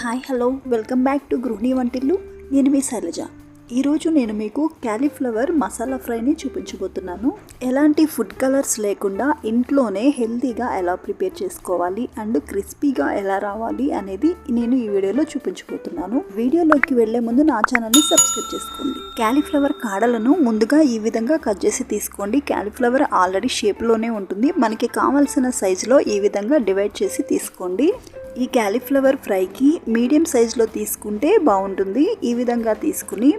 Hi hello. Welcome back to గృహిణి వంటిల్లు. నేను మీ శైలజ. ఈరోజు నేను మీకు క్యాలీఫ్లవర్ మసాలా ఫ్రైని చూపించబోతున్నాను. ఎలాంటి ఫుడ్ కలర్స్ లేకుండా ఇంట్లోనే హెల్తీగా ఎలా ప్రిపేర్ చేసుకోవాలి అండ్ క్రిస్పీగా ఎలా రావాలి అనేది నేను ఈ వీడియోలో చూపించబోతున్నాను. వీడియోలోకి వెళ్ళే ముందు నా ఛానల్ని సబ్స్క్రైబ్ చేసుకోండి. క్యాలీఫ్లవర్ కాడలను ముందుగా ఈ విధంగా కట్ చేసి తీసుకోండి. క్యాలీఫ్లవర్ ఆల్రెడీ షేప్లోనే ఉంటుంది. మనకి కావాల్సిన సైజులో ఈ విధంగా డివైడ్ చేసి తీసుకోండి. ఈ క్యాలీఫ్లవర్ ఫ్రైకి మీడియం సైజులో తీసుకుంటే బాగుంటుంది. ఈ విధంగా తీసుకుని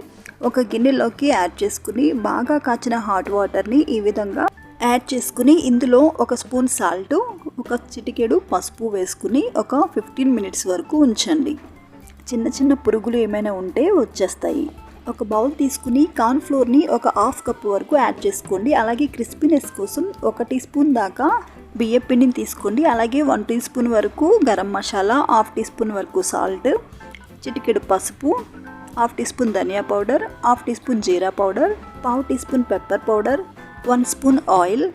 ఒక గిన్నెలోకి యాడ్ చేసుకుని బాగా కాచిన హాట్ వాటర్ని ఈ విధంగా యాడ్ చేసుకుని ఇందులో ఒక స్పూన్ సాల్ట్ ఒక చిటికెడు పసుపు వేసుకుని ఒక ఫిఫ్టీన్ మినిట్స్ వరకు ఉంచండి. చిన్న చిన్న పురుగులు ఏమైనా ఉంటే వచ్చేస్తాయి. ఒక బౌల్ తీసుకుని కార్న్ ఫ్లోర్ని ఒక హాఫ్ కప్ వరకు యాడ్ చేసుకోండి. అలాగే క్రిస్పీనెస్ కోసం ఒక టీ స్పూన్ దాకా బియ్యం పిండిని తీసుకోండి. అలాగే వన్ టీ స్పూన్ వరకు garam masala half tea spoon వరకు సాల్ట్ చిటికెడు పసుపు హాఫ్ టీ స్పూన్ ధనియా పౌడర్ హాఫ్ టీ స్పూన్ జీరా పౌడర్ పావు teaspoon pepper powder one spoon oil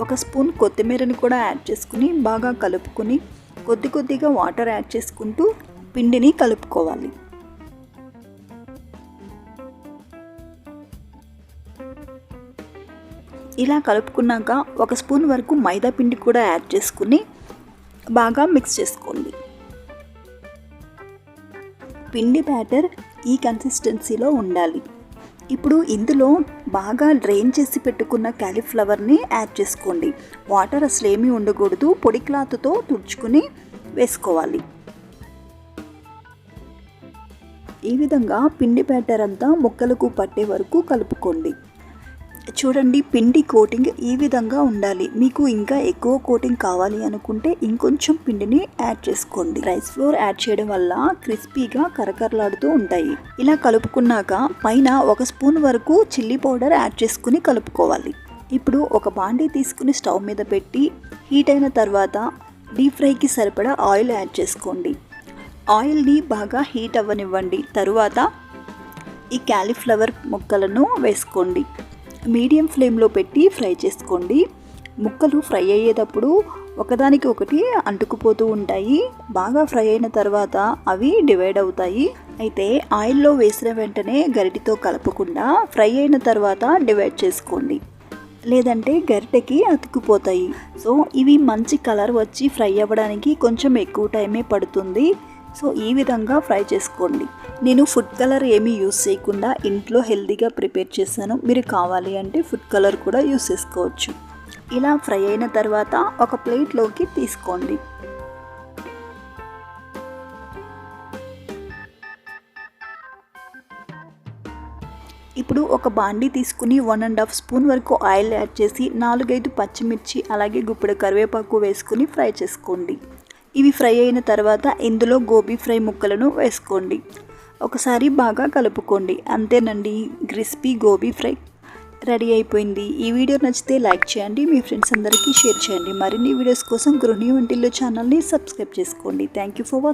ఒక స్పూన్ కొత్తిమీరని కూడా యాడ్ చేసుకుని బాగా కలుపుకొని కొద్ది కొద్దిగా వాటర్ యాడ్ చేసుకుంటూ పిండిని కలుపుకోవాలి. ఇలా కలుపుకున్నాక ఒక స్పూన్ వరకు మైదా పిండి కూడా యాడ్ చేసుకుని బాగా మిక్స్ చేసుకోండి. పిండి బ్యాటర్ ఈ కన్సిస్టెన్సీలో ఉండాలి. ఇప్పుడు ఇందులో బాగా డ్రైన్ చేసి పెట్టుకున్న క్యాలీఫ్లవర్ని యాడ్ చేసుకోండి. వాటర్ అసలు ఏమీ ఉండకూడదు. పొడి క్లాత్తో తుడుచుకుని వేసుకోవాలి. ఈ విధంగా పిండి బ్యాటర్ అంతా ముక్కలకు పట్టే వరకు కలుపుకోండి. చూడండి పిండి కోటింగ్ ఈ విధంగా ఉండాలి. మీకు ఇంకా ఎక్కువ కోటింగ్ కావాలి అనుకుంటే ఇంకొంచెం పిండిని యాడ్ చేసుకోండి. రైస్ ఫ్లోర్ యాడ్ చేయడం వల్ల క్రిస్పీగా కరకరలాడుతూ ఉంటాయి. ఇలా కలుపుకున్నాక పైన ఒక స్పూన్ వరకు చిల్లీ పౌడర్ యాడ్ చేసుకుని కలుపుకోవాలి. ఇప్పుడు ఒక బాండీ తీసుకుని స్టవ్ మీద పెట్టి హీట్ అయిన తర్వాత డీప్ ఫ్రైకి సరిపడా ఆయిల్ యాడ్ చేసుకోండి. ఆయిల్ని బాగా హీట్ అవ్వనివ్వండి. తరువాత ఈ క్యాలీఫ్లవర్ ముక్కలను వేసుకోండి. మీడియం ఫ్లేమ్లో పెట్టి ఫ్రై చేసుకోండి. ముక్కలు ఫ్రై అయ్యేటప్పుడు ఒకదానికి ఒకటి అంటుకుపోతూ ఉంటాయి. బాగా ఫ్రై అయిన తర్వాత అవి డివైడ్ అవుతాయి. అయితే ఆయిల్లో వేసిన వెంటనే గరిటితో కలపకుండా ఫ్రై అయిన తర్వాత డివైడ్ చేసుకోండి. లేదంటే గరిటెకి అతుక్కుపోతాయి. సో ఇవి మంచి కలర్ వచ్చి ఫ్రై అవ్వడానికి కొంచెం ఎక్కువ టైమే పడుతుంది. సో ఈ విధంగా ఫ్రై చేసుకోండి. నేను ఫుడ్ కలర్ ఏమీ యూస్ చేయకుండా ఇంట్లో హెల్తీగా ప్రిపేర్ చేశాను. మీరు కావాలి అంటే ఫుడ్ కలర్ కూడా యూస్ చేసుకోవచ్చు. ఇలా ఫ్రై అయిన తర్వాత ఒక ప్లేట్లోకి తీసుకోండి. ఇప్పుడు ఒక బాండీ తీసుకుని వన్ అండ్ హాఫ్ స్పూన్ వరకు ఆయిల్ యాడ్ చేసి నాలుగైదు పచ్చిమిర్చి అలాగే గుప్పెడు కరివేపాకు వేసుకుని ఫ్రై చేసుకోండి. ఇవి ఫ్రై అయిన తర్వాత ఇందులో గోబీ ఫ్రై ముక్కలను వేసుకోండి. ఒకసారి బాగా కలుపుకోండి. అంతేనండి క్రిస్పీ గోబీ ఫ్రై రెడీ అయిపోయింది. ఈ వీడియో నచ్చితే లైక్ చేయండి మీ ఫ్రెండ్స్ అందరికీ షేర్ చేయండి. మరిన్ని వీడియోస్ కోసం గృహిణి వంటిల్లో ఛానల్ని సబ్స్క్రైబ్ చేసుకోండి. Thank you for watching